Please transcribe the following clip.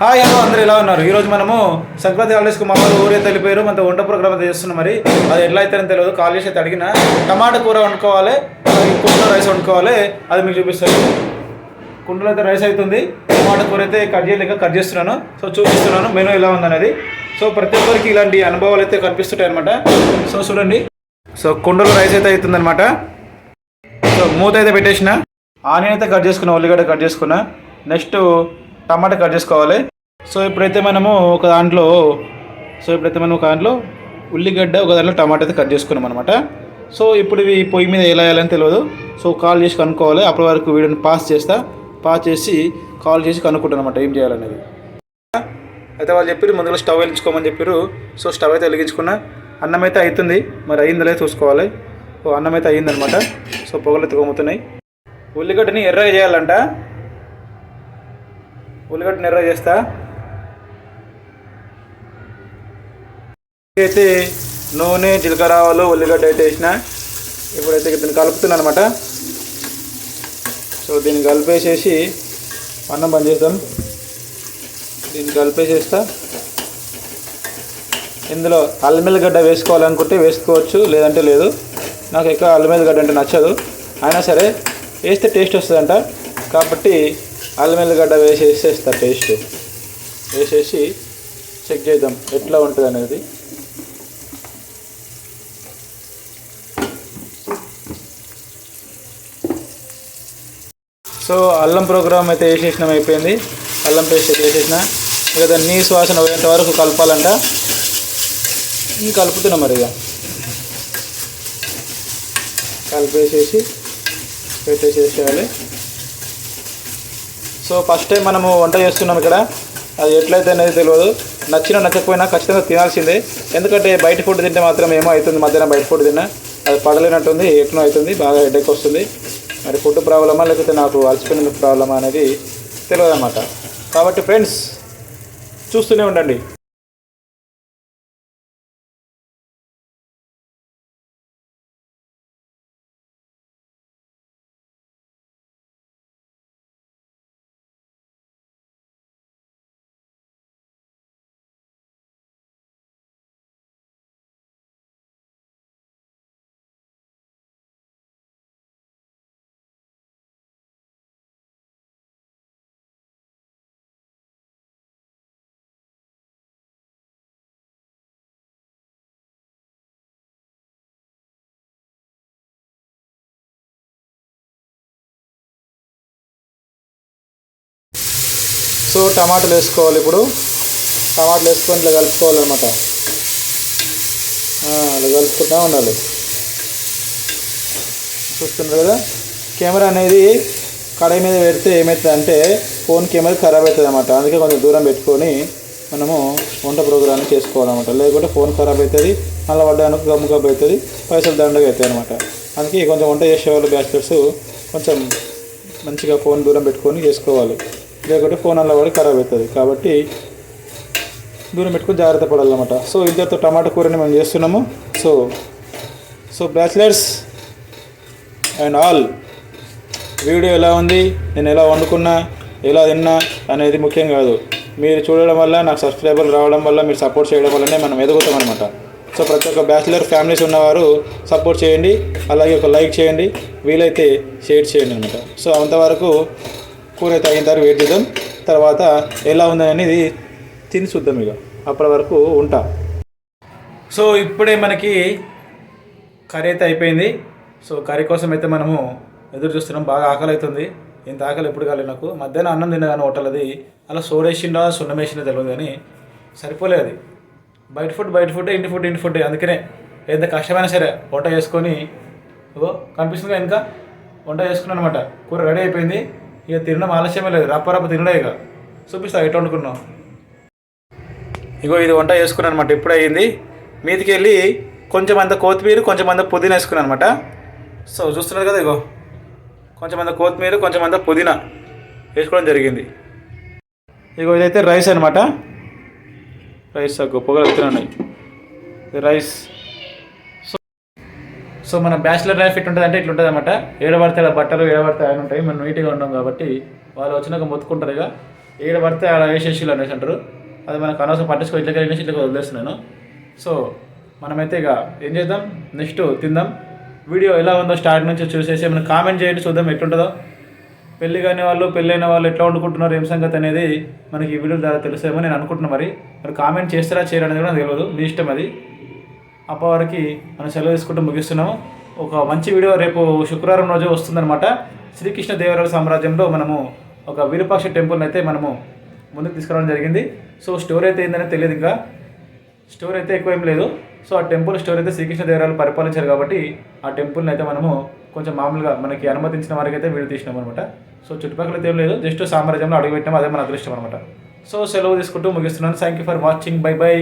Hi hello అందరూ ఎలా ఉన్నారు? ఈరోజు మనము సంక్రాంతి హాలిడేస్కి మా వాళ్ళు ఊరే తెలిపారు మనతో వంట ప్రోగ్రామ్ అయితే చేస్తున్నాం మరి. అది ఎట్లా అవుతారని తెలియదు కాల్ చేసి అయితే అడిగిన టమాటా కూర వండుకోవాలి కుండలో రైస్ వండుకోవాలి. అది మీకు చూపిస్తాను. కుండలో అయితే రైస్ అవుతుంది. టమాటా కూర అయితే కట్ చేయలేక కట్ చేస్తున్నాను. సో చూపిస్తున్నాను. మెనూ ఎలా ఉందనేది. సో ప్రతి ఒక్కరికి ఇలాంటి అనుభవాలు అయితే కనిపిస్తుంటాయి అనమాట సో చూడండి. సో కుండలో రైస్ అయితే అవుతుందనమాట సో మూత అయితే పెట్టేసిన. ఆనియన్ అయితే కట్ చేసుకున్నా ఉల్లిగడ్డ కట్ చేసుకున్నా. నెక్స్ట్ టమాటా కట్ చేసుకోవాలి. సో ఇప్పుడైతే మనము ఒక దాంట్లో సో ఇప్పుడైతే మనం ఒక దాంట్లో ఉల్లిగడ్డ ఒక దాంట్లో టమాటా అయితే కట్ చేసుకున్నాం అనమాట సో ఇప్పుడు ఇవి పొయ్యి మీద ఎలా వేయాలని తెలియదు. సో కాల్ చేసి కనుక్కోవాలి. అప్పటి వరకు వీడియోని పాస్ చేస్తా. పాస్ చేసి కాల్ చేసి కనుక్కుంటాను అనమాట ఏం చేయాలనేది. అయితే వాళ్ళు చెప్పారు ముందుగా స్టవ్ వెలిగించుకోమని చెప్పారు సో స్టవ్ అయితే వెలిగించుకున్నా. అన్నం అయితే అవుతుంది మరి అయిందలే చూసుకోవాలి. సో అన్నం అయితే అయ్యిందనమాట సో పొగలు అయితే కొమ్ముతున్నాయి ఉల్లిగడ్డని ఎర్రగా చేయాలంట. ఉల్లిగడ్డని ఎర్రగా చేస్తా. అయితే నూనె జీలకర్ర ఆవాలు ఉల్లిగడ్డ అయితే వేసిన. ఇప్పుడైతే దీన్ని కలుపుతున్నాను అనమాట సో దీన్ని కలిపేసేసి అన్నం బంద్ చేద్దాం. దీన్ని కలిపేసేస్తా. ఇందులో అల్లమెల్లిగడ్డ వేసుకోవాలనుకుంటే వేసుకోవచ్చు లేదంటే లేదు. నాకు ఎక్కువ అల్లమెల్లిగడ్డ అంటే నచ్చదు. అయినా సరే వేస్తే టేస్ట్ వస్తుందంట. కాబట్టి అల్లమెల్లిగడ్డ వేసి వేసేస్తా టేస్ట్. వేసేసి చెక్ చేద్దాం ఎట్లా ఉంటుంది అనేది సో అల్లం ప్రోగ్రామ్ అయితే వేసేసినాం అయిపోయింది. అల్లం పేస్ట్ అయితే వేసేసిన. ఇక దాన్ని నీ పోయేంత వరకు కలపాలంట. ఇంక కలుపుతున్నాం మరి ఇక. కలిపేసేసి పెట్టేసేసేయాలి. సో ఫస్ట్ టైం మనము వంట చేస్తున్నాం ఇక్కడ. అది ఎట్లయితే అనేది తెలియదు. నచ్చినా నచ్చకపోయినా ఖచ్చితంగా తినాల్సిందే. ఎందుకంటే బయట ఫుడ్ తింటే మాత్రం ఏమో అవుతుంది మధ్యాహ్నం బయట ఫుడ్ తిన్నా. అది పడలేనట్టుంది ఎట్నో అవుతుంది బాగా హెడేక్ వస్తుంది. మరి ఫుడ్ ప్రాబ్లమా లేకపోతే నాకు అలసిపోయిన ప్రాబ్లమా అనేది తెలియదు అనమాట కాబట్టి ఫ్రెండ్స్ చూస్తూనే ఉండండి. సో టమాటాలు వేసుకోవాలి ఇప్పుడు. టమాటాలు వేసుకొని ఇట్లా కలుపుకోవాలన్నమాట. అలా కలుపుకుంటూ ఉండాలి. చూస్తున్నారు కదా? కెమెరా అనేది కడాయి మీద పెడితే ఏమవుతుంది అంటే ఫోన్ కెమెరా ఖరాబ్ అవుతుంది అనమాట అందుకే కొంచెం దూరం పెట్టుకొని మనము వంట ప్రోగ్రామ్ చేసుకోవాలన్నమాట. లేకుంటే ఫోన్ ఖరాబ్ అవుతుంది మళ్ళీ పడ్డానికి గమ్ము గబ్బు అవుతుంది పైసలు దండగా అవుతాయి అనమాట అందుకే కొంచెం వంట చేసేవాళ్ళు బ్యాచిలర్స్ కొంచెం మంచిగా ఫోన్ దూరం పెట్టుకొని చేసుకోవాలి. లేకుంటే ఫోన్ అలా కూడా ఖరాబ్ అవుతుంది. కాబట్టి దూరం పెట్టుకుని జాగ్రత్త పడాలన్నమాట. సో ఇంతతో టమాటా కూరని మనం చేస్తున్నాము. So so bachelors and all video ఎలా ఉంది నేను ఎలా వండుకున్నా ఎలా తిన్నా అనేది ముఖ్యం కాదు. మీరు చూడడం వల్ల నాకు సబ్స్క్రైబర్లు రావడం వల్ల మీరు సపోర్ట్ చేయడం వల్లనే మనం ఎదుగుతాం అనమాట సో ప్రతి ఒక్క బ్యాచిలర్ ఫ్యామిలీస్ ఉన్నవారు సపోర్ట్ చేయండి. అలాగే ఒక లైక్ చేయండి. వీలైతే షేర్ చేయండి అనమాట సో అంతవరకు కూర అయితే అయిన తర్వాత వెయిట్ చేద్దాం. తర్వాత ఎలా ఉందని అనేది తిని చూద్దాం ఇక. అప్పటి వరకు ఉంటా. సో ఇప్పుడే మనకి కర్రీ అయితే అయిపోయింది. సో కర్రీ కోసం అయితే మనము ఎదురు చూస్తున్నాం. బాగా ఆకలి అవుతుంది. ఇంత ఆకలి ఎప్పుడు కాలేదు నాకు. మధ్యాహ్నం అన్నం తిన్నా కానీ హోటల్ అది. అలా సోడేసిండా సున్నమేసిందో తెలియదు కానీ సరిపోలేదు అది. బయట ఫుడ్ బయట ఫుడ్ ఇంటి ఫుడ్ ఇంటి ఫుడ్ అందుకనే ఎంత కష్టమైనా సరే వంట చేసుకొని ఇగో కనిపిస్తుంది ఇంకా? వంట చేసుకున్నాను అనమాట కూర రెడీ అయిపోయింది. ఇక తినడం ఆలస్యమే లేదు. రప్ప రప్ప తినడే ఇక. చూపిస్తా ఎట్లా వండుకున్నావు? ఇగో ఇది వంట చేసుకున్నాను అనమాట ఇప్పుడే అయ్యింది మీదికి వెళ్ళి కొంచెం అంత కొత్తిమీర కొంచెం అంత పుదీనా వేసుకున్నాను అనమాట సో చూస్తున్నారు కదా ఇగో. కొంచెం అంత కొత్తిమీర కొంచెం అంత పుదీనా వేసుకోవడం జరిగింది. ఇగో ఇదైతే రైస్ అనమాట రైస్ గొప్పగా వెళ్తున్నాయి రైస్ సో మన బ్యాచిలర్ లైఫ్ ఇట్లా ఉంటుంది అంటే ఇట్లా ఉంటుంది అనమాట ఏడబడితే అలా బట్టలు ఏడబడితే ఆయన ఉంటాయి. మనం నీట్గా ఉన్నాం కాబట్టి వాళ్ళు వచ్చినాక మొత్తుకుంటారు ఇక. ఏడబడితే అలా ఆడ అనేసి అంటారు. అది మనకు అనవసరం పట్టించుకో ఇట్లకి వెళ్ళేసి ఇట్లకి వదిలేస్తున్నాను. సో మనమైతే ఇక ఏం చేద్దాం? నెక్స్ట్ తిందాం. వీడియో ఎలా ఉందో స్టార్ట్ నుంచి చూసేసి మనం కామెంట్ చేయండి. చూద్దాం ఎట్లుంటుందో. పెళ్ళి కాని వాళ్ళు పెళ్ళైన వాళ్ళు ఎట్లా వండుకుంటున్నారు ఏం సంగతి అనేది మనకి ఈ వీడియో ద్వారా తెలుసేమో నేను అనుకుంటున్నాను మరి. మరి కామెంట్ చేస్తారా చేయరనేది కూడా తెలియదు మీ ఇష్టం అది. అప్పటివరకు మనం సెలవు తీసుకుంటూ ముగిస్తున్నాము. ఒక మంచి వీడియో రేపు శుక్రవారం రోజు వస్తుందన్నమాట. శ్రీకృష్ణ దేవరాయల సామ్రాజ్యంలో మనము ఒక విరూపాక్ష టెంపుల్ని అయితే మనము ముందుకు తీసుకురావడం జరిగింది. సో స్టోరీ అయితే ఏందనేది తెలియదు ఇంకా. స్టోరీ అయితే ఎక్కువ ఏం లేదు. సో ఆ టెంపుల్ స్టోరీ అయితే శ్రీకృష్ణ దేవరాయలు పరిపాలించారు కాబట్టి ఆ టెంపుల్ని అయితే మనము కొంచెం మామూలుగా మనకి అనుమతించిన వారికి అయితే వీడియో తీసినాం అనమాట సో చుట్టుపక్కల అయితే ఏం లేదు. జస్ట్ సామ్రాజ్యంలో అడుగుపెట్టినాం. అదే మన అదృష్టం అనమాట సో సెలవు తీసుకుంటూ ముగిస్తున్నాను. Thank you for watching bye bye